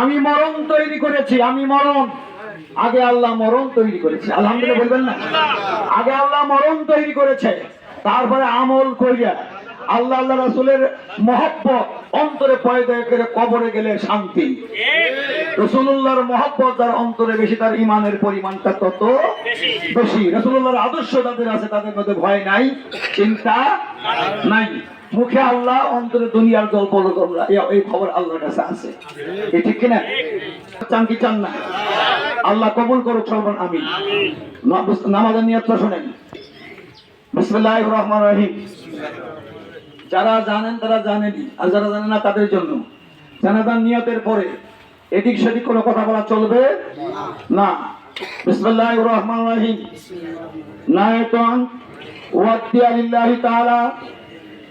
আমি মরণ তৈরি করেছি, আমি মরণ। আগে আল্লাহ মরণ তৈরি করেছে। আলহামদুলিল্লাহ বলবেন না? আগে আল্লাহ মরণ তৈরি করেছে, তারপরে আমল করিয়া আল্লাহ আল্লাহ রাসূলের মহব্বত, অন্তরে পয়দা করে কবরে গেলে শান্তি। রসুল্লাহর মহব্বত যার অন্তরে বেশি, তার ইমানের পরিমাণটা তত বেশি। রসুল্লাহর আদর্শ যাদের আছে, তাদের মধ্যে ভয় নাই, চিন্তা নাই। মুখে আল্লাহ অন্তরে দুনিয়ার জল বলো তোমরা। এই- খবর আল্লাহর কাছে আছে। ঠিক কিনা? চান কি চান না? আল্লাহ কবুল করুক সর্বন আমি নামাজের নিয়তটা শোনেন। বিসমিল্লাহির রহমানির রহিম। যারা জানেন তারা জানেনই আর যারা জানেন না তাদের জন্য। জানাজান নিয়তের পরে এদিক সেদিক কোনো কথা বলা চলবে? না। বিসমিল্লাহির রহমানির রহিম। নায়তন ওয়াদ্দিয়া লিল্লাহি তাআলা